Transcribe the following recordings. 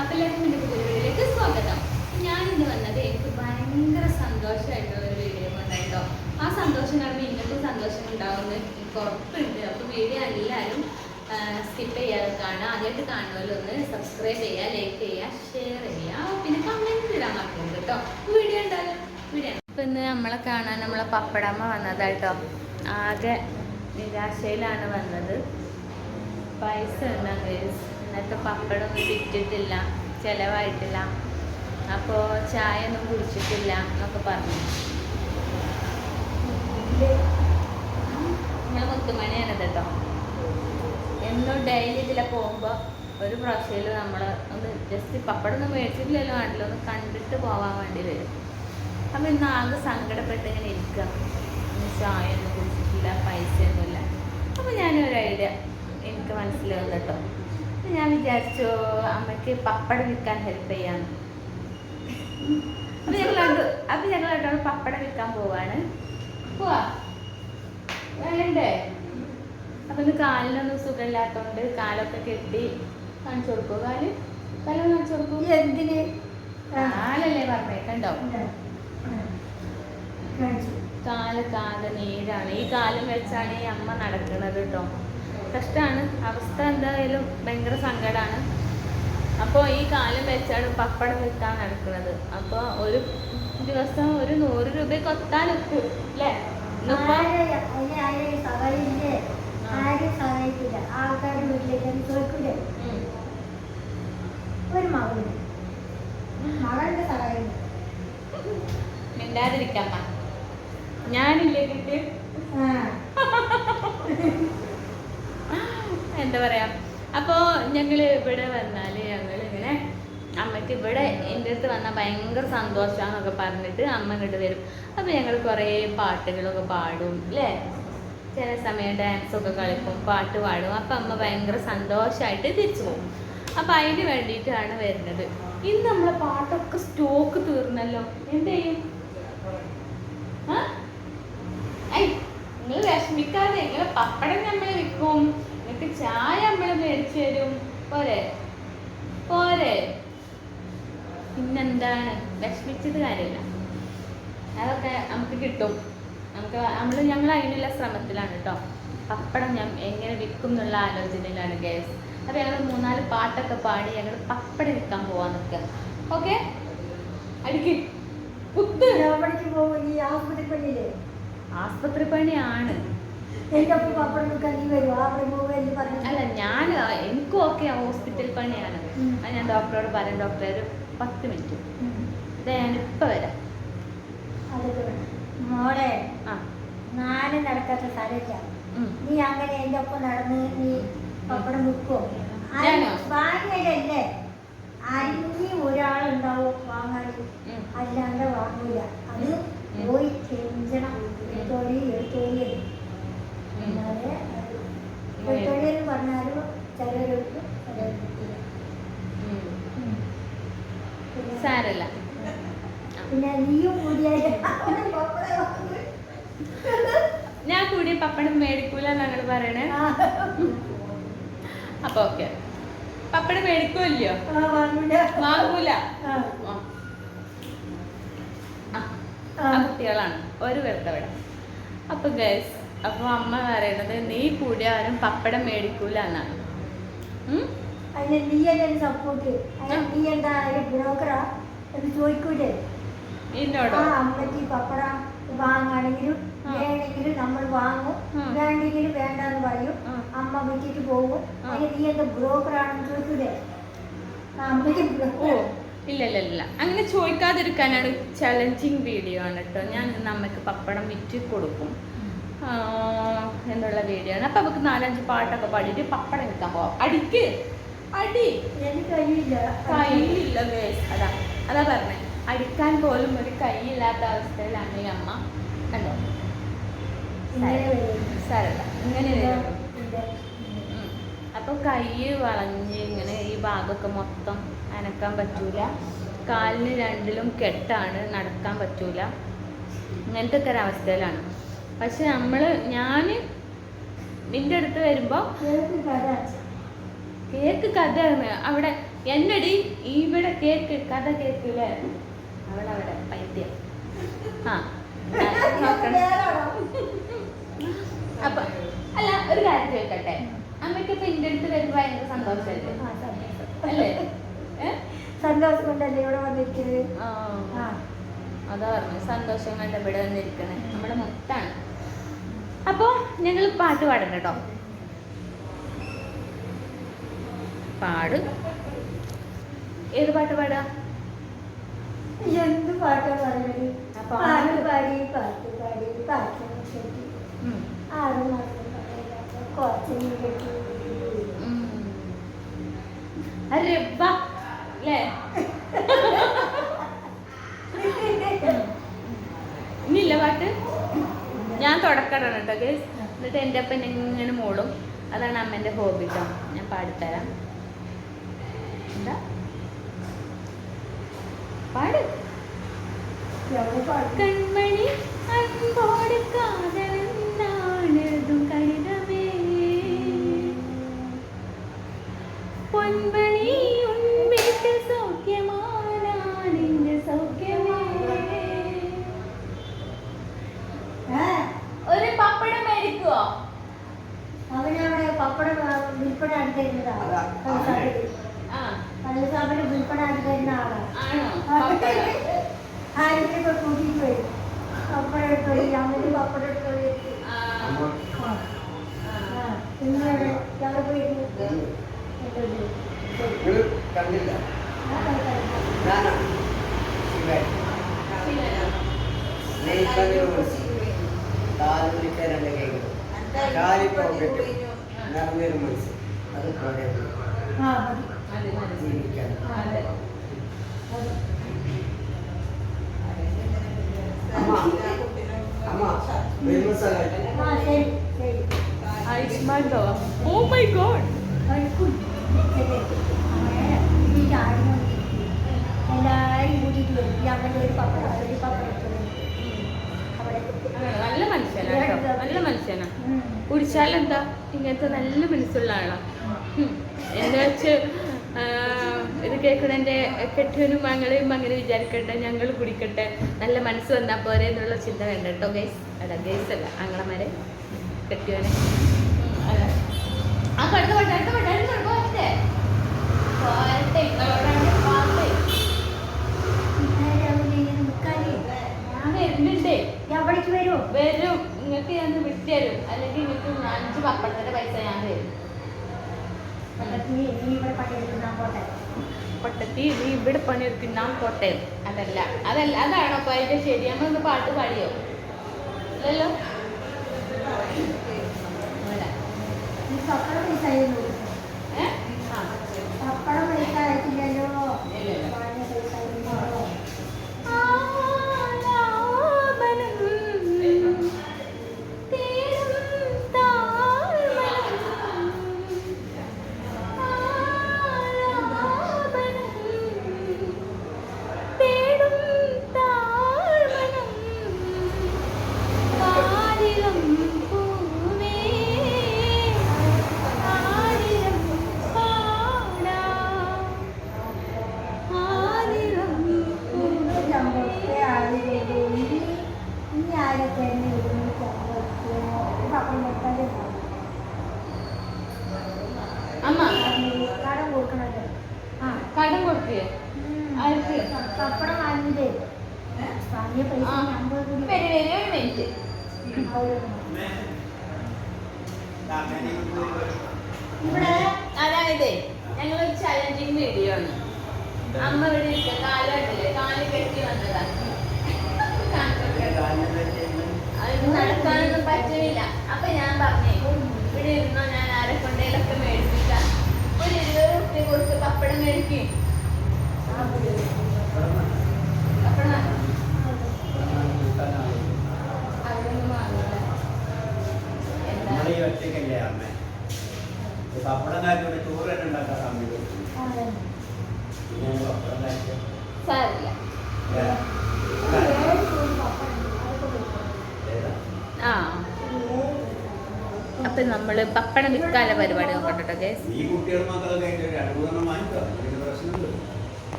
അപ്പൊ എല്ലാവർക്കും എന്റെ പുതിയ വീഡിയോയിലേക്ക് സ്വാഗതം. ഞാൻ ഇന്ന് വന്നത് എനിക്ക് ഭയങ്കര സന്തോഷമായിട്ടുള്ള ഒരു വീഡിയോ കൊണ്ടായിട്ടോ ആ സന്തോഷം കാണുമ്പോൾ ഇന്നത്തെ സന്തോഷം ഉണ്ടാവുമെന്ന് എനിക്ക് ഉറപ്പുണ്ട്. അപ്പൊ വീഡിയോ എല്ലാവരും സ്കിപ്പ് ചെയ്യാതെ കാണുക. ആദ്യമായിട്ട് കാണുമല്ലോ സബ്സ്ക്രൈബ് ചെയ്യുക ലൈക്ക് ചെയ്യുക ഷെയർ ചെയ്യുക. പിന്നെ കമന്റ് ഇടാൻ മറക്കരുത് കേട്ടോ. വീഡിയോ ഉണ്ടാവും വീഡിയോ ഇപ്പൊ ഇന്ന് നമ്മളെ കാണാൻ നമ്മളെ പപ്പടമ്മ വന്നതായിട്ടോ ആകെ നിരാശയിലാണ് വന്നത്. പൈസ ഉണ്ടാകും ഗൈസ് പപ്പടൊന്നും വിറ്റിട്ടില്ല ചിലവായിട്ടില്ല. അപ്പോൾ ചായ ഒന്നും കുടിച്ചിട്ടില്ല എന്നൊക്കെ പറഞ്ഞു. നിങ്ങൾ മുത്തുമണിയാണ് കേട്ടോ എന്നും ഡെയിലി ഇതിലെ പോകുമ്പോൾ ഒരു പ്രാവശ്യത്തിൽ നമ്മൾ ഒന്ന് ജസ്റ്റ് പപ്പടം ഒന്നും മേടിച്ചിട്ടില്ലല്ലോ വേണ്ടല്ലോ ഒന്ന് കണ്ടിട്ട് പോവാൻ വേണ്ടി വരും. അപ്പം ഇന്ന് ആകെ സങ്കടപ്പെട്ട് ഇങ്ങനെ ഇരിക്കുക ചായ ഒന്നും കുടിച്ചിട്ടില്ല പൈസയൊന്നുമില്ല. അപ്പം ഞാനൊരു ഐഡിയ എനിക്ക് മനസ്സിലാവും കേട്ടോ. അപ്പം ഞാൻ വിചാരിച്ചു അമ്മയ്ക്ക് പപ്പടം വിൽക്കാൻ ഹെൽപ്പ് ചെയ്യാന്ന് അപ്പൊ ഞങ്ങൾ അപ്പൊ ഞങ്ങൾ രണ്ടാളും പപ്പടം വിൽക്കാൻ പോവാണ്. പോവാ. വേണ്ടേ അപ്പം ഇന്ന് കാലിനൊന്നും സുഖമില്ലാത്തോണ്ട് കാലൊക്കെ കെട്ടി കാണിച്ചു കൊടുക്കൂ കാൽ? കാൽ കാണിച്ചു കൊടുക്കൂ എന്തിന്? കാലല്ലേ പറഞ്ഞേക്കണ്ടോ കാൽ കാൽ നേരാണ്. ഈ കാലം വെച്ചാണ് ഈ അമ്മ നടക്കുന്നത് കേട്ടോ കഷ്ടമാണ്. അവസ്ഥ എന്തായാലും ഭയങ്കര സങ്കടമാണ് അപ്പോൾ ഈ കാലം വെച്ചാണ് പപ്പടം വിൽക്കാൻ നടക്കുന്നത്. അപ്പോൾ ഒരു ദിവസം ഒരു നൂറ് രൂപയ്ക്ക് ഒത്താൻ എത്തും അല്ലേ. ഒരു മകന് സഹായം മിണ്ടാതിരിക്കാം. ഞാനില്ലേ കിട്ടി എന്താ പറയാ? അപ്പോൾ ഞങ്ങൾ ഇവിടെ വന്നാൽ ഞങ്ങൾ ഇങ്ങനെ അമ്മയ്ക്ക് ഇവിടെ എന്റെ അടുത്ത് വന്നാൽ ഭയങ്കര സന്തോഷമാണെന്നൊക്കെ പറഞ്ഞിട്ട് അമ്മ ഇങ്ങോട്ട് വരും. അപ്പോൾ ഞങ്ങൾ കുറേ പാട്ടുകളൊക്കെ പാടും അല്ലേ ചില സമയം ഡാൻസൊക്കെ കളിക്കും പാട്ട് പാടും. അപ്പം അമ്മ ഭയങ്കര സന്തോഷമായിട്ട് തിരിച്ചു പോകും. അപ്പം അതിന് വേണ്ടിയിട്ടാണ് വരുന്നത്. ഇന്ന് നമ്മളെ പാട്ടൊക്കെ സ്റ്റോക്ക് തീർന്നല്ലോ. എന്ത് ചെയ്യും? നിങ്ങൾ വിഷമിക്കാതെ നിങ്ങളെ പപ്പടം നമ്മൾ വിൽക്കും. നിങ്ങൾക്ക് ചായ നമ്മൾ മേടിച്ചു തരും. പോരെ. പോരെ. പിന്നെന്താണ്? വിഷമിച്ചത് കാര്യമില്ല അതൊക്കെ നമുക്ക് കിട്ടും. നമുക്ക് നമ്മൾ ഞങ്ങൾ അതിനുള്ള ശ്രമത്തിലാണ് കേട്ടോ പപ്പടം ഞാൻ എങ്ങനെ വിൽക്കും എന്നുള്ള ആലോചനയിലാണ് ഗ്യാസ് അപ്പോൾ ഞങ്ങൾ മൂന്നാൽ പാട്ടൊക്കെ പാടി ഞങ്ങൾ പപ്പടം വിൽക്കാൻ പോവാൻ നിൽക്കുക ഓക്കെ? അടിക്ക്. കുത്ത്. ആസ്പത്രി പണിയാണ് അല്ല ഞാൻ എനിക്കും ഒക്കെ ഹോസ്പിറ്റൽ പണിയാണ്. അത് ഞാൻ ഡോക്ടറോട് പറയും. ഡോക്ടറെ ഒരു പത്ത് മിനിറ്റ് ഇതാ ഇപ്പൊ വരാം. മോളെ ആ. നാല് നടക്കാത്ത സ്ഥലമില്ല. നീ അങ്ങനെ എന്റെ ഒപ്പം നടന്ന് നീ പപ്പടം വിൽക്കുമോ? വാങ്ങിയതല്ലേ ആരെങ്കിലും ഒരാളുണ്ടാവും വാങ്ങാൻ. അല്ലാണ്ട് വാങ്ങൂല. അത്. പോയി ചെഞ്ചണം എടുത്തോളി എടുത്തോളി പറഞ്ഞാലും. സാരല്ല. പിന്നെ നീയും കൂടിയായിട്ട് ഞാൻ കൂടി പപ്പടം മേടിക്കൂല ഞങ്ങൾ പറയണേ. അപ്പൊ ഓക്കെ. പപ്പടം മേടിക്കൂല്ലോ വാങ്ങൂല. ആ. കുട്ടികളാണ്. ഒരു വെറുതെ അപ്പൊ ഗൈസ് അപ്പൊ അമ്മ പറയുന്നത് നീ കൂടിയാലും പപ്പടം മേടിക്കൂല എന്നാണ് നീ എന്നെ സപ്പോർട്ട് അതിന് നീ എന്താ ബ്രോക്കറാ? എന്ന് ചോദിക്കൂലേ? എന്നോടോ ആ അമ്മയ്ക്ക് പപ്പട വാങ്ങാണെങ്കിലും ആ. വേണമെങ്കിലും നമ്മൾ വാങ്ങും. ആ. വേണ്ടെങ്കിലും വേണ്ടെന്ന് പറയും. അമ്മ വിറ്റിട്ട് പോകും. ആ. അതിന് നീ എന്താ ബ്രോക്കറാണെന്ന് ചോദിക്കൂലേ? ആ, അമ്മയ്ക്ക് ഓ ഇല്ല ഇല്ല ഇല്ല. അങ്ങനെ ചോദിക്കാതിരിക്കാനാണ് ചലഞ്ചിങ് വീഡിയോ ആണ് കേട്ടോ ഞാൻ നമുക്ക് പപ്പടം വിറ്റ് കൊടുക്കും. എന്നുള്ള വീഡിയോ ആണ്. അപ്പൊ നമുക്ക് നാലഞ്ച് പാട്ടൊക്കെ പാടിയിട്ട് പപ്പടം വിൽക്കാൻ പോവാം. അടിക്ക്. അടി. എനിക്ക് കയ്യില്ല. കയ്യിലില്ല ഗേസ് അതാ അതാ പറഞ്ഞേ. അടിക്കാൻ പോലും ഒരു കൈയില്ലാത്ത അവസ്ഥയിലാണ് ഈ അമ്മ. കണ്ടോ. സാരല്ല ഇങ്ങനെ വരുള്ളൂ ഇത്. ഉം. അപ്പൊ കൈ വളഞ്ഞ് ഇങ്ങനെ ഈ ഭാഗമൊക്കെ മൊത്തം അനക്കാൻ പറ്റൂല. കാലിന് രണ്ടിലും കെട്ടാണ് നടക്കാൻ പറ്റൂല. ഇങ്ങനത്തെ ഒക്കെ ഒരവസ്ഥയിലാണ് പക്ഷെ നമ്മൾ ഞാൻ നിന്റെ അടുത്ത് വരുമ്പോൾ കേക്ക് കഥ. കഥയാണ് അവിടെ എന്നടി ഇവിടെ കേക്ക് കഥ കേക്കില്ലേ? അവളവിടെ പൈദ്യം ആ അപ്പൊ അല്ല ഒരു കാര്യം ചോദിക്കട്ടെ? അമ്മയ്ക്ക് ഇപ്പൊ ഇന്റെ അടുത്ത് വരുമ്പോ ഭയങ്കര സന്തോഷമല്ലേ സന്തോഷം. അല്ലേ? സന്തോഷം കൊണ്ടല്ലേ ഇവിടെ വന്നിരിക്കുന്നത്? അതാ പറഞ്ഞു സന്തോഷം കണ്ട് ഇവിടെ വന്നിരിക്കണേ. നമ്മുടെ മുത്താണ്. അപ്പോ ഞങ്ങൾ പാട്ട് പാടണം കേട്ടോ പാട്. ഏത് പാട്ട് പാടാ? എന്ത് പാട്ടാ പറയുന്നത് പാട്ട് പാടി പാട്ട് പാട്ട്. ആറ് മാസം കുറച്ച് അല്ലേ ഇനിയില്ല പാട്ട് ഞാൻ തുടക്കണം കേട്ടോ ഗേസ് എന്നിട്ട് എന്റെ അപ്പൻ ഇങ്ങനെ മൂളും അതാണ് അമ്മേന്റെ ഹോബി കേട്ടോ ഞാൻ പാടിത്തരാം. എന്താ? പാട്. പപ്പടം വിൽപ്പന ആ. പള്ളിസാപ്പിന് വിൽപ്പന അടുത്തിരുന്ന ആളാ. ആണോ? പപ്പടം ആരെങ്കിലും കൂട്ടിയിട്ട് വരും. പപ്പടം എടുത്ത് വരും. അമ്മയ്ക്ക് പപ്പടം എടുത്ത് പിന്നെ അവിടെ ഞങ്ങൾ പോയിരുന്നു കണ്ടില്ല. ഞാനാ. ശിവൻ ശരിയാണോ? നെയ്ക്കതിർ മനസ്സ് കാലുലിക്ക രണ്ട് കൈകൾ കാലി പോക്കറ്റ് നിറഞ്ഞൊരു മനസ്സ് അത് പോലെ ആ അതെ, അതെ. ജീവിക്കാൻ അതെ. അമ്മ അമ്മ വരുന്ന സ്ഥലത്ത് ആ ശരി ശരി ആയുഷ്മാൻതോ ഓ മൈ ഗോഡ് കഴിക്കും ശരി അങ്ങനെ ഈ ചാടുന്ന എല്ലാവരും കൂട്ടിയിട്ട് വരും ഈ അമ്മയുടെ ഒരു പപ്പടം ഒരു പപ്പടം എടുത്ത് വരും അവിടെ നല്ല മനുഷ്യനാ കേട്ടോ നല്ല മനുഷ്യനാ. കുടിച്ചാലെന്താ? ഇങ്ങനത്തെ നല്ല മനസ്സുള്ള ആളാ. എന്താ വെച്ച് ഇത് കേൾക്കണ കെട്ടിയനും മങ്ങളെയും അങ്ങനെ വിചാരിക്കട്ടെ ഞങ്ങൾ കുടിക്കട്ടെ നല്ല മനസ്സ് വന്നാ പോരെ എന്നുള്ള ചിന്ത വേണ്ട കേട്ടോ ഗൈസ് അല്ല ഗൈസ് അല്ല ആങ്ങളമാരെ കെട്ടിയവനെ അല്ല ആ കടുത്ത പോരട്ടെ പോരട്ടെ ഞാൻ വരുന്നുണ്ടേ. എവിടേക്ക് വരുമോ വരും. നിങ്ങൾക്ക് ഞാൻ വിട്ടുതരും അല്ലെങ്കിൽ നിങ്ങൾക്ക് അഞ്ച് പപ്പടത്തിന്റെ പൈസ ഞാൻ തരും. പൊട്ടത്തി നീ ഇവിടെ പണിയെടുക്കും നാം കോട്ടയം അതല്ല. അതല്ല. അതാണോ അപ്പൊ അതിന്റെ ശരി? നമ്മളൊന്ന് പാട്ട് പാടിയോ? ഇല്ലല്ലോ? അല്ല. ഈ പപ്പടം പൈസ ഏ? ഇവിടെ അതായത് ഞങ്ങളൊരു ചലഞ്ചിങ് വീഡിയോ ആണ്. അമ്മ ഇവിടെ ഇരിക്ക കാലാട്ടില്ലേ കാൽ കെട്ടി വന്നതാണ് നടക്കാനൊന്നും പറ്റുന്നില്ല. അപ്പൊ ഞാൻ പറഞ്ഞേ ഇവിടെ ഇരുന്നോ? ഞാൻ ആരെ കൊണ്ടേലൊക്കെ മേടിപ്പിക്കാം. ഒരു ഇരുപത് റുപ്യ കൊടുത്ത് പപ്പടം മേടിക്കും. പപ്പടം അതൊന്നും വാങ്ങില്ല നമ്മളീ ഒറ്റയ്ക്കല്ലേ അമ്മ? പപ്പടം കാര്യം ടൂർ തന്നെ ഉണ്ടാക്കാൻ സമയം. പിന്നെ പപ്പടം കാര്യം അപ്പൊ നമ്മൾ പപ്പടം വിൽക്കാല പരിപാടി നോക്കട്ടെ ഈ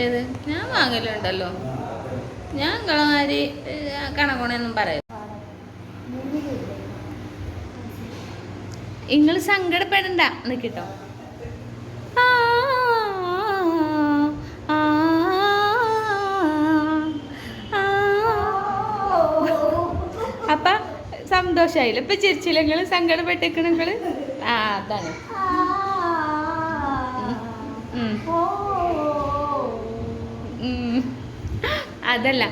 ഏത്? ഞാൻ വാങ്ങലുണ്ടല്ലോ. ഞാൻ കളമാരി കണക്കോണൊന്നും പറയും നിങ്ങൾ സങ്കടപ്പെടണ്ട. നിൽക്കിട്ടോ. അപ്പ സന്തോഷായില്ല? ഇപ്പൊ ചിരിച്ചില്ല നിങ്ങൾ സങ്കടപ്പെട്ടേക്കണ നിങ്ങൾ? ആ അതാണ്. അതല്ല.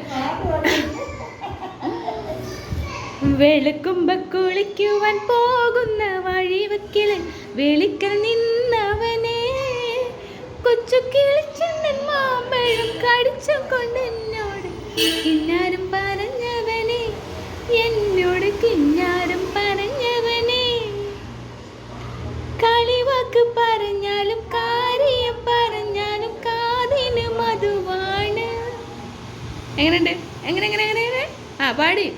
വെളുക്കുമ്പോ കുളിക്കുവാൻ പോകുന്ന വഴിവക്കിൽ വെളിക്കൽ നിന്നവനെ. കൊച്ചു കിളിച്ചു മാമ്പഴം കടിച്ചു കൊണ്ട് എന്നോട് കിന്നാരം പറഞ്ഞവനെ. എന്നോട് കിന്നാരം പറഞ്ഞവനെ. കളിവാക്ക് പറഞ്ഞാലും കാര്യം പറഞ്ഞാലും കാതിന് മധുവാണ്. എങ്ങനെയുണ്ട്? എങ്ങനെ എങ്ങനെ എങ്ങനെ എങ്ങനെ? ആ പാടി.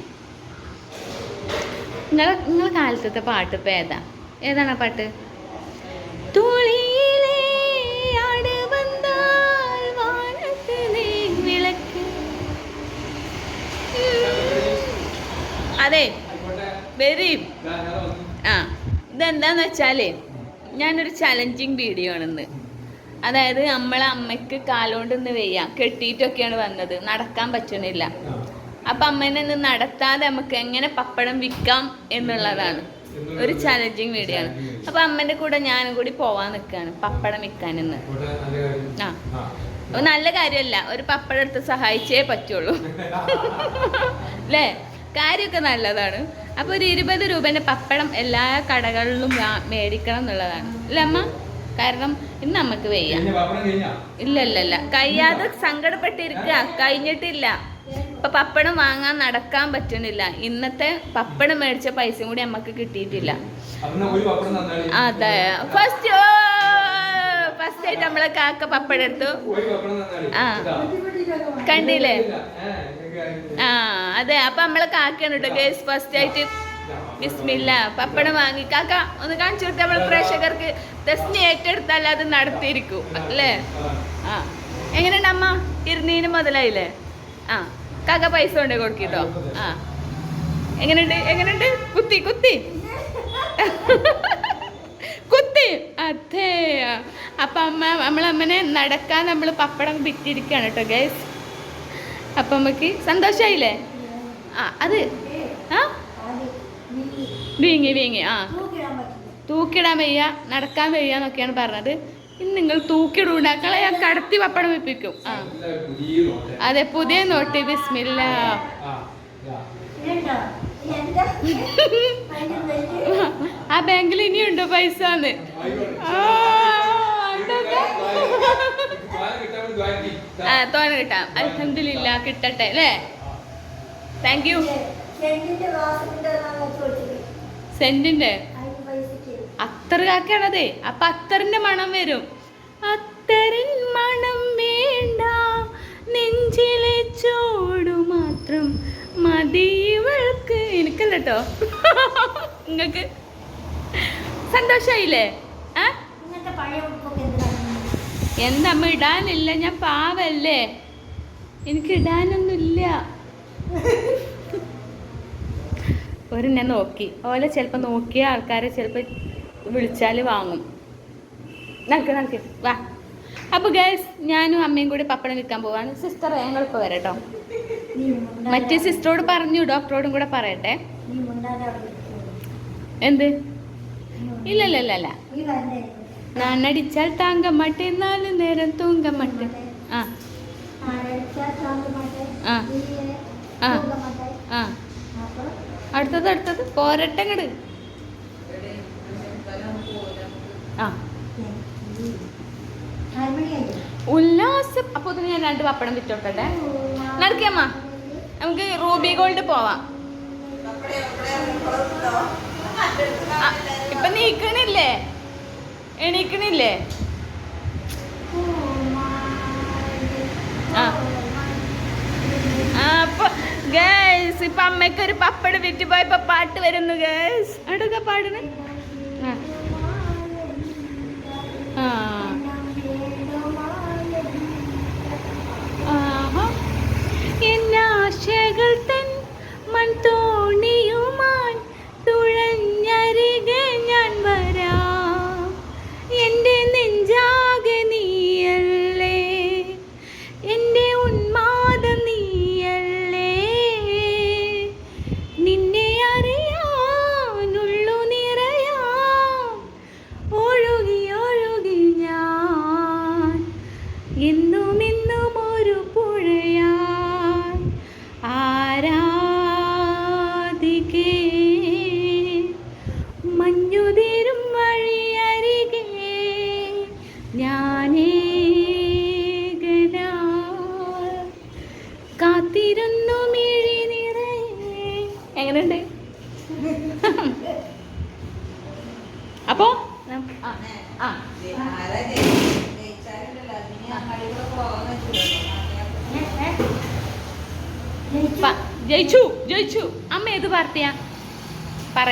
നിങ്ങളെ നിങ്ങളെ കാലത്തത്തെ പാട്ട് ഇപ്പം ഏതാ? ഏതാണ് ആ പാട്ട്? അതെ വരും. ആ ഇതെന്താന്ന് വെച്ചാലേ ഞാനൊരു ചലഞ്ചിങ് വീഡിയോ ആണെന്ന്. അതായത് നമ്മളെ അമ്മയ്ക്ക് കാലോണ്ട് ഇന്ന് വെയ്യാം. കെട്ടിയിട്ടൊക്കെയാണ് വന്നത്. നടക്കാൻ പറ്റണില്ല. അപ്പൊ അമ്മേനെ ഒന്ന് നടത്താതെ നമുക്ക് എങ്ങനെ പപ്പടം വിൽക്കാം എന്നുള്ളതാണ്. ഒരു ചലഞ്ചിങ് വീഡിയോ ആണ്. അപ്പൊ അമ്മന്റെ കൂടെ ഞാനും കൂടി പോവാൻ നിൽക്കുകയാണ് പപ്പടം വിൽക്കാൻ എന്ന് ആ. അപ്പൊ നല്ല കാര്യമല്ല. ഒരു പപ്പടം എടുത്ത് സഹായിച്ചേ പറ്റുള്ളൂ. അല്ലേ കാര്യമൊക്കെ നല്ലതാണ്. അപ്പോൾ ഒരു ഇരുപത് രൂപേന്റെ പപ്പടം എല്ലാ കടകളിലും മേടിക്കണം എന്നുള്ളതാണ്. അല്ലേ അമ്മ? കാരണം ഇന്ന് നമുക്ക് വയ്യ. ഇല്ല ഇല്ല ഇല്ല. കഴിയാതെ സങ്കടപ്പെട്ടിരിക്കുക കഴിഞ്ഞിട്ടില്ല. ഇപ്പൊ പപ്പടം വാങ്ങാൻ നടക്കാൻ പറ്റുന്നില്ല. ഇന്നത്തെ പപ്പടം മേടിച്ച പൈസയും കൂടി നമുക്ക് കിട്ടിയിട്ടില്ല. അതെ. ഫസ്റ്റ് ഫസ്റ്റ് ആയിട്ട് നമ്മളെ കാക്ക പപ്പടം എടുത്തു. ആ. കണ്ടില്ലേ? ആ അതെ. അപ്പൊ നമ്മളെ കാക്കയാണ് കേട്ടോ ഗേസ് ഫസ്റ്റ് ആയിട്ട് ബിസ്മില്ല. പപ്പടം വാങ്ങി. കാക്ക ഒന്ന് കാണിച്ചു കൊടുത്ത നമ്മളെ പ്രേക്ഷകർക്ക്. ദസ്നി ഏറ്റെടുത്താൽ അത് നടത്തിയിരിക്കും. അല്ലേ? ആ. എങ്ങനെയുണ്ട് അമ്മ? ഇരുന്നീന് മുതലായില്ലേ? ആ. കാക്ക പൈസ കൊണ്ട് കൊടുക്കിട്ടോ? ആ. എങ്ങനെയുണ്ട്? എങ്ങനെയുണ്ട്? കുത്തി കുത്തി. കുത്തി. അതെ. അപ്പൊ അമ്മ നമ്മളമ്മനെ നടക്കാൻ നമ്മൾ പപ്പടം വിറ്റിരിക്കുകയാണ് കേട്ടോ ഗൈസ് അപ്പൊ നമുക്ക് സന്തോഷായില്ലേ? ആ അത്. ആ? വീങ്ങി വീങ്ങി. ആ. തൂക്കിടാൻ വയ്യ നടക്കാൻ വയ്യ എന്നൊക്കെയാണ് പറഞ്ഞത്. ഇന്ന് നിങ്ങൾ തൂക്കിടൂണ്ടാക്കളെ ഞാൻ കടത്തി പപ്പടം വെപ്പിക്കും. ആ. അതെ പുതിയ നോട്ട്. ബിസ്മില്ല. ആ ബാങ്കിൽ ഇനിയുണ്ടോ പൈസ എന്ന് ആ തോനെ കിട്ടാം. അലഹമില്ല കിട്ടട്ടെ അല്ലേ? താങ്ക് യു സെന്റിന്റെ അത്തർ കാക്കാണതേ അപ്പൊ അത്തറിന്റെ മണം വരും. അത്തറിൻ മണം വേണ്ട. നെഞ്ചിലെ ചോടു മാത്രം മതി ഇവൾക്ക്. എനിക്കല്ല കേട്ടോ നിങ്ങക്ക് സന്തോഷായില്ലേ എന്തമ്മ ഇടാനില്ല. ഞാൻ പാവല്ലേ. എനിക്ക് ഇടാനൊന്നുമില്ല. ഒരു ഞാൻ നോക്കി. ഓലെ ചിലപ്പോൾ നോക്കിയ ആൾക്കാരെ ചിലപ്പോൾ വിളിച്ചാൽ വാങ്ങും. നടക്ക് നടക്ക്. വാ. അപ്പോൾ ഗൈസ് ഞാനും അമ്മയും കൂടി പപ്പടം വിൽക്കാൻ പോവാണ്. സിസ്റ്റർ ഞങ്ങളിപ്പോൾ വരട്ടോ. മറ്റേ സിസ്റ്ററോട് പറഞ്ഞു ഡോക്ടറോടും കൂടെ പറയട്ടെ? എന്ത്? ഇല്ലല്ലല്ല നാണടിച്ചാൽ താങ്ക മാട്ടേ നാല് നേരം തൂങ്ക മാട്ടേ. ആ. ആ. ആ. ആ. അടുത്തത് അടുത്തത്. പോരട്ടെ ആ ഹാർമണിയായി ഉല്ലാസം. അപ്പൊ ഇതിന് ഞാൻ രണ്ട് പപ്പടം വിറ്റോട്ടെ നടക്കിയമ്മ നമുക്ക് റൂബി ഗോൾഡ് പോവാം. ഇപ്പൊ നീക്കണില്ലേ? എണീക്കണില്ലേ? ഇപ്പൊ അമ്മയ്ക്ക് ഒരു പപ്പടം വിറ്റ് പോയപ്പോ പാട്ട് വരുന്നു ഗേൾസ്. അടുക്ക പാടുന്നു? ആശകൾ തൻ മൺതോ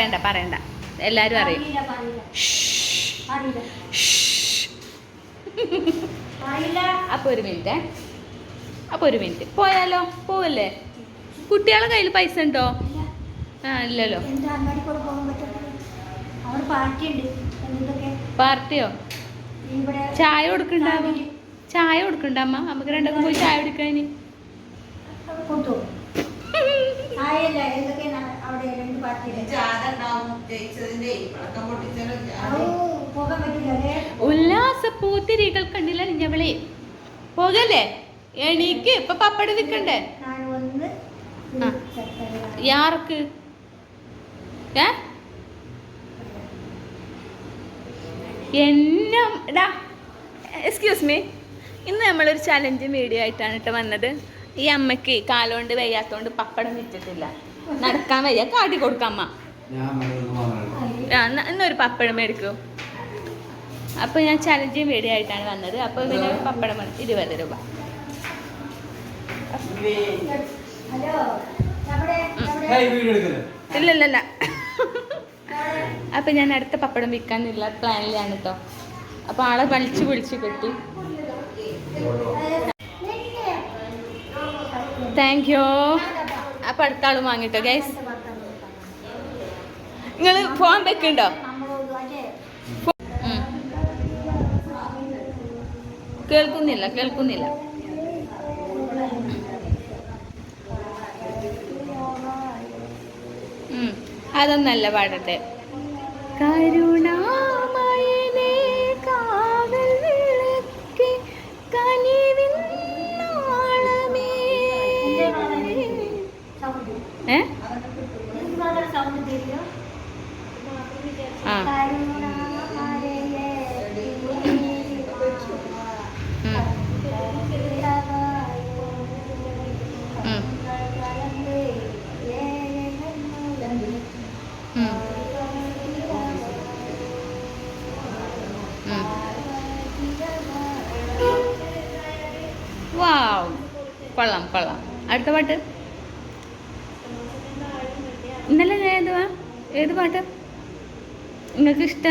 പറയണ്ട പറയണ്ട. എല്ലാരും അറിയും. അറിയില്ല പറയില്ല അറിയില്ല. ഷ്ഷ്. അപ്പൊ ഒരു മിനിറ്റ് അപ്പൊ ഒരു മിനിറ്റ്. പോയാലോ? പോവല്ലേ? കുട്ടികളെ കയ്യിൽ പൈസ ഉണ്ടോ? ആ ഇല്ലല്ലോ. പാർട്ടിയോ? ചായ കൊടുക്കണ്ടാവും ചായ കൊടുക്കണ്ട അമ്മ. നമുക്ക് രണ്ടൊക്കെ പോയി ചായ കുടിക്കാൻ ഉല്ലാസ പൂത്തിരികൾ നിഞ്ഞവളെ പോകല്ലേ? എണീക്ക്. ഇപ്പൊ പപ്പട നിക്കണ്ടേ ഞാൻ ഒന്ന് ആ. യാർക്ക്? ഏ? എന്നെ എക്സ്ക്യൂസ് മീ ഇന്ന് നമ്മളൊരു ചലഞ്ച് വീഡിയോ ആയിട്ടാണ് കേട്ടോ വന്നത്. ഈ അമ്മയ്ക്ക് കാലുകൊണ്ട് വയ്യാത്തോണ്ട് പപ്പടം വിറ്റിട്ടില്ല. നടക്കാൻ വയ്യ. കാട്ടി കൊടുക്കാം അമ്മ. ഞാൻ മരുന്ന് വാങ്ങണം ആ, എന്നാ- ഇന്നൊരു പപ്പടം മേടിക്കൂ. അപ്പോൾ ഞാൻ ചലഞ്ചിങ് വീഡിയോ ആയിട്ടാണ് വന്നത്. അപ്പോൾ പിന്നെ പപ്പടം. ഇരുപത് രൂപ. ഇല്ലല്ലല്ല അപ്പം ഞാൻ അടുത്ത പപ്പടം വിൽക്കാനുള്ള പ്ലാനിലാണ് കേട്ടോ അപ്പോൾ ആളെ വലിച്ചു വിളിച്ചു കിട്ടി. താങ്ക് യു അപ്പം അടുത്ത വാങ്ങിട്ടോ ഗൈസ് നിങ്ങൾ അല്ലേ ഉം. കേൾക്കുന്നില്ല കേൾക്കുന്നില്ല. അതൊന്നല്ല പാടട്ടെ കരുണാമയനേ ഏ? എനിക്ക് മാത്രം സൗണ്ട് തരില്ല ആ.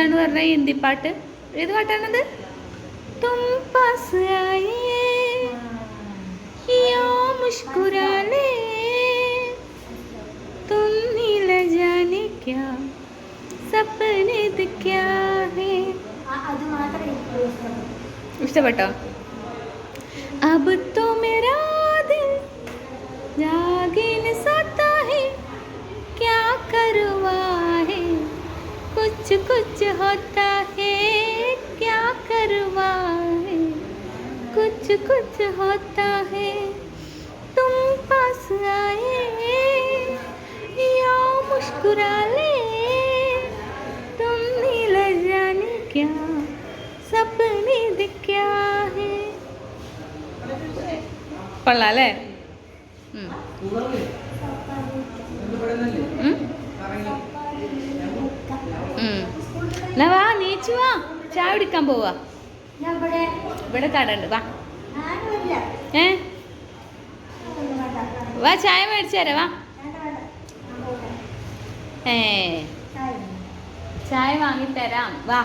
എന്ന് പറഞ്ഞ ഹിന്ദിപ്പാട്ട് ഏത് പാട്ടാണത്? തും പാസ് യോ മുഷ്കുരാനേ ഇഷ്ടപ്പെട്ടോ? कुछ कुछ होता है क्या करवाए? कुछ कुछ होता है तुम पास आए या मुस्कुरा ले तुम नील जाने क्या? सपने दिख क्या है? पढ़ ला ले। हम्म। എന്നാ വാ നീച്ചു വാ. ചായ കുടിക്കാൻ പോവാ. ഇവിടെ കടണ്ട് കട ഉണ്ട് വാ ഏ വാ ചായ മേടിച്ചു തരാം വാ. ഏ. ചായ വാങ്ങിത്തരാം വാ.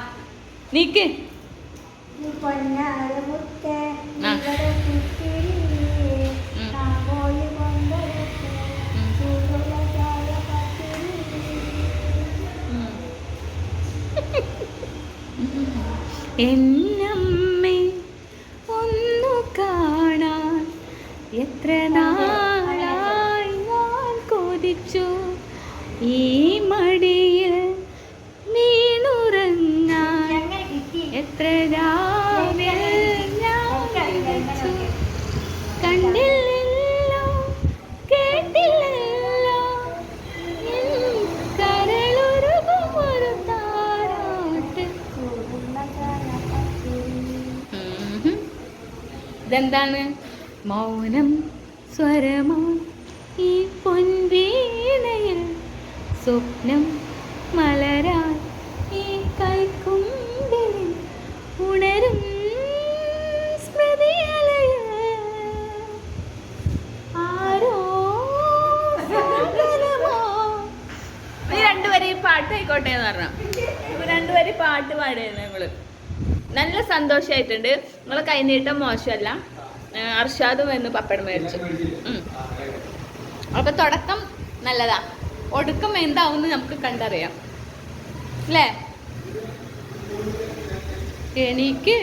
നീക്ക്. പൊന്നാരമുത്തേ en പാടിയായിരുന്നു ഞങ്ങൾ നല്ല സന്തോഷമായിട്ടുണ്ട് നിങ്ങളെ കൈനീട്ടം മോശമല്ല. അർഷാദും എന്ന് പപ്പടം മേടിച്ചു. അപ്പൊ തുടക്കം നല്ലതാ. ഒടുക്കം എന്താവും നമുക്ക് കണ്ടറിയാം. അല്ലേ? എനിക്ക്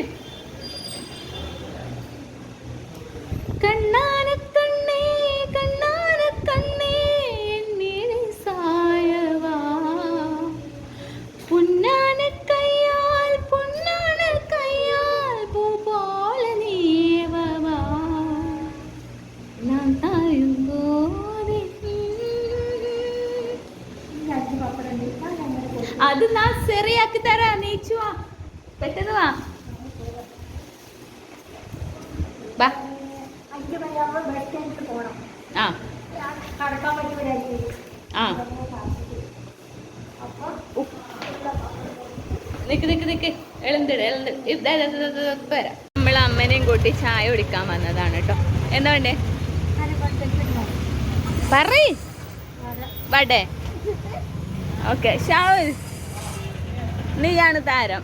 ഞാൻ അത് നാ ശരിയാക്കി തരാ നീച്ചു വാ. പെട്ടെന്ന് വാ. ബാ ആ. നിക്ക് നിക്ക് നിക്ക്. എളുന്നിട് എളുന്നിട് വരാം. നമ്മൾ അമ്മനെയും കൂട്ടി ചായ കുടിക്കാൻ വന്നതാണ് കേട്ടോ. എന്താ വേണ്ടേ? പറയ്. വടേ. ഓക്കെ ഷാവുൽ നീയാണ് താരം.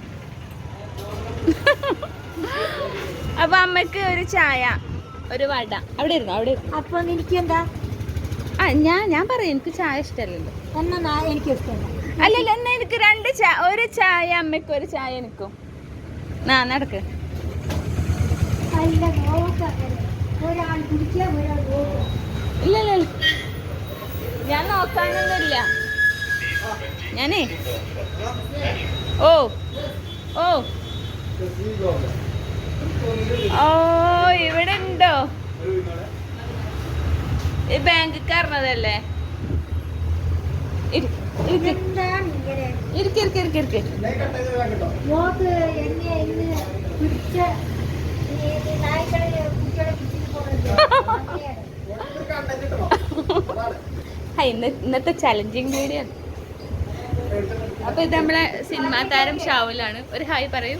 അപ്പൊ അമ്മയ്ക്ക് ഒരു ചായ ഒരു വട. അവിടെ ഇരുന്നു? അവിടെ അപ്പൊ എനിക്ക് എന്താ ആ ഞാൻ ഞാൻ പറയും. എനിക്ക് ചായ ഇഷ്ടമല്ലല്ലോ. നാ എനിക്ക് ഇഷ്ടമല്ല. അല്ലല്ല എന്നാ എനിക്ക് രണ്ട് ചായ ഒരു ചായ അമ്മയ്ക്ക് ഒരു ചായ എനിക്കും. ആ നടക്ക് ഇല്ലല്ല. ഞാൻ നോക്കാനൊന്നുമില്ല. ഞാനേ. ഓ. ഓ. ഓ ഇവിടെ ഉണ്ടോ ഈ ബാങ്ക് കാരണതല്ലേ ഇന്നത്തെ ചലഞ്ചിങ് വീഡിയോ ആണ്. അപ്പൊ ഇത് നമ്മളെ സിനിമാ താരം ഷാവുലാണ്. ഒരു ഹായ് പറയൂ.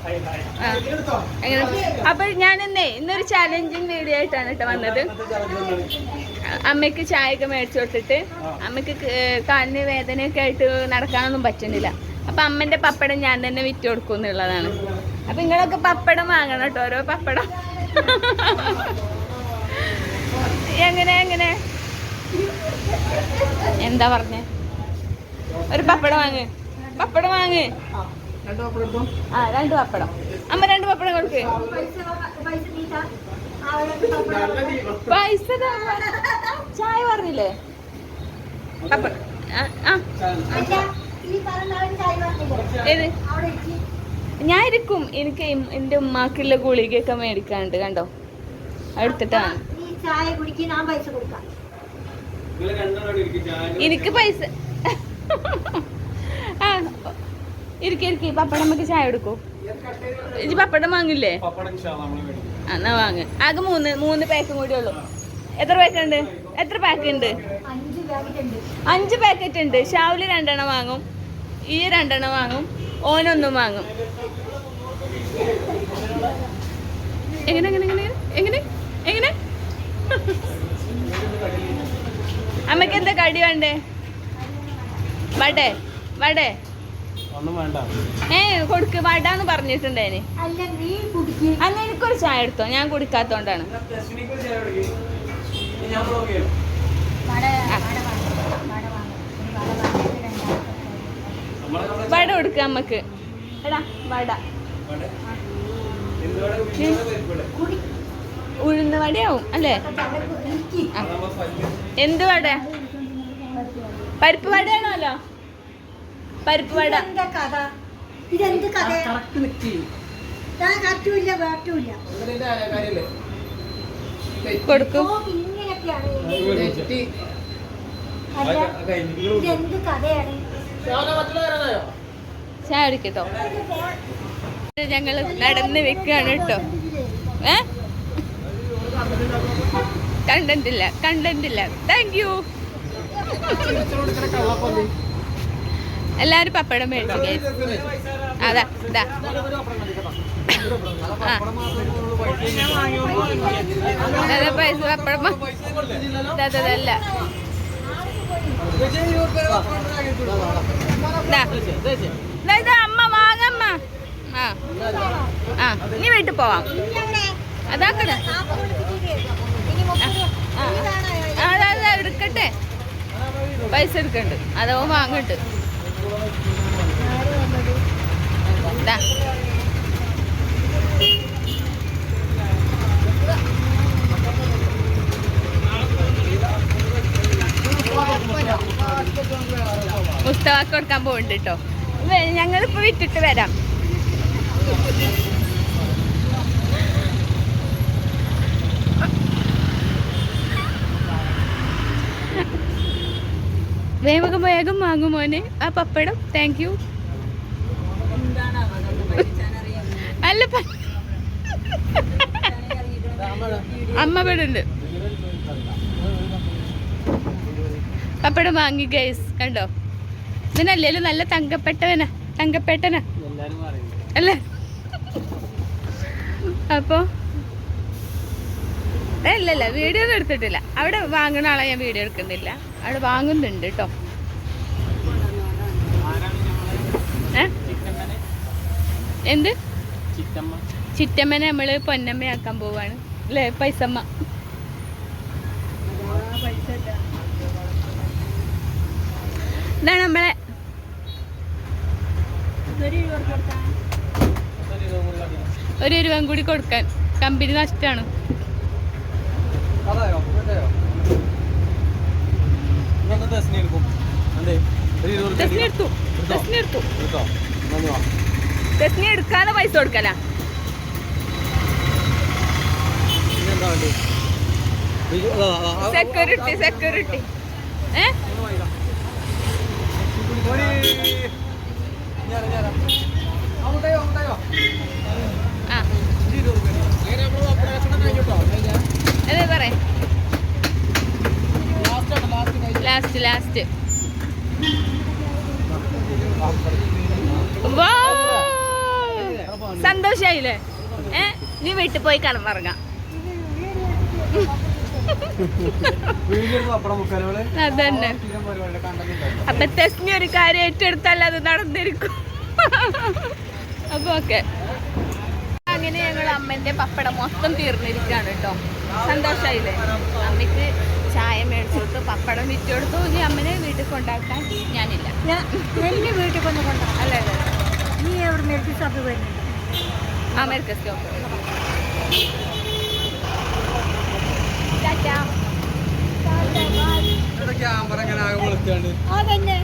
അങ്ങനെ അപ്പൊ ഞാൻ ഇന്നേ ഇന്നൊരു ചാലഞ്ചിങ് വീഡിയോ ആയിട്ടാണ് കേട്ടോ വന്നത്. അമ്മയ്ക്ക് ചായയൊക്കെ മേടിച്ചു കൊടുത്തിട്ട് അമ്മയ്ക്ക് കാലിന് വേദനയൊക്കെ ആയിട്ട് നടക്കാനൊന്നും പറ്റുന്നില്ല. അപ്പൊ അമ്മന്റെ പപ്പടം ഞാൻ തന്നെ വിറ്റ് കൊടുക്കും എന്നുള്ളതാണ്. അപ്പൊ നിങ്ങളൊക്കെ പപ്പടം വാങ്ങണം കേട്ടോ ഓരോ പപ്പടം. എങ്ങനെ എങ്ങനെ? എന്താ പറഞ്ഞേ? ഒരു പപ്പടം വാങ്ങ്. പപ്പടം വാങ്ങ്. ആ രണ്ട് പപ്പടം. അമ്മ രണ്ട് പപ്പടം കൊടുക്ക്. പൈസ. ചായ പറഞ്ഞില്ലേ? പപ്പടം ഏത്? ഞാൻ ഇരിക്കും. എനിക്ക് എന്റെ ഉമ്മാക്കുള്ള ഗുളികയൊക്കെ മേടിക്കാണ്ട് കണ്ടോ? എടുത്തിട്ടാണ് നീ ചായ കുടിക്ക് ഞാൻ പൈസ കൊടുക്കാം. എനിക്ക് പൈസ ഇരിക്കി ഇരിക്കെ. പപ്പടം നമുക്ക് ചായ എടുക്കൂ ഇജ്ജ് പപ്പടം വാങ്ങില്ലേ? എന്നാ വാങ്ങ്. ആകെ മൂന്ന് മൂന്ന് പാക്കും കൂടി ഉള്ളൂ. എത്ര പാക്ക് ഉണ്ട് എത്ര പാക്ക് ഉണ്ട് അഞ്ച് പാക്കറ്റ് ഉണ്ട് അഞ്ച് പാക്കറ്റ് ഉണ്ട്. ഷാവുൽ രണ്ടെണ്ണം വാങ്ങും. ഈ രണ്ടെണ്ണം വാങ്ങും. ഓനൊന്നും വാങ്ങും. എങ്ങനെ എങ്ങനെ എങ്ങനെ എങ്ങനെ എങ്ങനെ? അമ്മയ്ക്ക് എന്താ കടി വേണ്ടേ? വടേ വടേ. ഒന്നും വേണ്ട. ഏ കൊടുക്ക് വടാന്ന് പറഞ്ഞിട്ടുണ്ടേന് അല്ല നീ കുടിക്ക്. അന്ന് എനിക്കൊരു ചായ എടുത്തോ? ഞാൻ കുടിക്കാത്തോണ്ടാണ്. ഞാൻ ബ്ലോഗ് ചെയ്യും വട കൊടുക്ക നമ്മക്ക് എടാ വട. ഉഴുന്ന് വടയാവും അല്ലേ. എന്ത് വട? പരിപ്പ് വടയാണല്ലോ. പരിപ്പ് വട. എന്താ കഥ? ഇതെന്ത് കഥ ഞാൻ കൊടുക്കും. ഇങ്ങനെയൊക്കെയാണ്. ഇതെന്ത് കഥയാണ്? ചായ കുടിക്കട്ടോ. ഞങ്ങൾ നടന്ന് വെക്കാണ് കേട്ടോ. ഏ? കണ്ടന്റില്ല കണ്ടന്റില്ല താങ്ക് യു എല്ലാരും പപ്പടം മേടിച്ചു. അതാ ഇതാ പൈസ പപ്പടം ഇതാ, അമ്മ വാങ്ങമ്മ. ആ. ആ ഇനി വീട്ടിൽ പോവാം. അതാക്കണ. ആ എടുക്കട്ടെ. പൈസ എടുക്കണ്ട്. അതോ വാങ്ങണ്ട് പുസ്തകമൊക്കെ കൊടുക്കാൻ പോകുന്നുണ്ട് കേട്ടോ ഞങ്ങളിപ്പോ വിട്ടിട്ട് വരാം. വേഗം വേഗം വാങ്ങും മോനെ. ആ പപ്പടം താങ്ക് യു അല്ല അമ്മ പെടുണ്ട് പപ്പടം വാങ്ങി ഗൈസ് കണ്ടോ? ഇതിനല്ലേലും നല്ല തങ്കപ്പെട്ടവനാ? തങ്കപ്പെട്ടനാ? അല്ല? അപ്പോ അല്ലല്ല വീഡിയോ ഒന്നും എടുത്തിട്ടില്ല. അവിടെ വാങ്ങുന്ന ആളെ ഞാൻ വീഡിയോ എടുക്കുന്നില്ല. അവിടെ വാങ്ങുന്നുണ്ട് കേട്ടോ എന്ത്? ചിറ്റമ്മനെ നമ്മൾ പൊന്നമ്മയാക്കാൻ പോവാണ്. അല്ലേ പൈസമ്മ. ഇതാണ് നമ്മളെ ഒരു രൂപം കൂടി കൊടുക്കാൻ. കമ്പനി നഷ്ടമാണ്. ടെസ്റ്റിന് എടുത്തു എടുത്തോ നന്ദി വാ ടെസ്റ്റിന് എടുക്കാതെ പൈസ കൊടുക്കല സെക്യൂരിറ്റി സെക്യൂരിറ്റി ഏ അങ്ങോട്ടേയോ അങ്ങോട്ടേയോ ആ ഇരുപത് റുപ്യ അങ്ങനെ നമ്മൾ ഓപ്പറേഷൻ കഴിഞ്ഞിട്ടോ അതെ പറ ലാസ്റ്റ് ആണ് ലാസ്റ്റ് കഴിഞ്ഞു ലാസ്റ്റ് സന്തോഷായില്ലേ? ഏ? നീ വീട്ടിൽ പോയി കടന്നിറങ്ങാം അതന്നെ. അപ്പൊ ടെസ്റ്റിന് ഒരു കാര്യം ഏറ്റെടുത്താൽ അത് നടന്നിരിക്കും. അപ്പൊ ഓക്കെ. അങ്ങനെ ഞങ്ങൾ അമ്മന്റെ പപ്പടം മൊത്തം തീർന്നിരിക്കാണ് കേട്ടോ. സന്തോഷായില്ലേ? അമ്മയ്ക്ക് ചായ മേടിച്ചു കൊടുത്തു പപ്പടം വിറ്റ് കൊടുത്തു. ഇനി അമ്മനെ വീട്ടിൽ കൊണ്ടാക്കാൻ ഞാനില്ല. ഞാൻ എന്നെ വീട്ടിൽ കൊണ്ട് കൊണ്ടാക്കാം അല്ലേ അല്ലേ? നീ എവിടെ മെഡിക്കൽ വരുന്നുണ്ട്. അമേരിക്ക സ്റ്റോപ്പ് ക്യാമറ ആകെ അതന്നെ.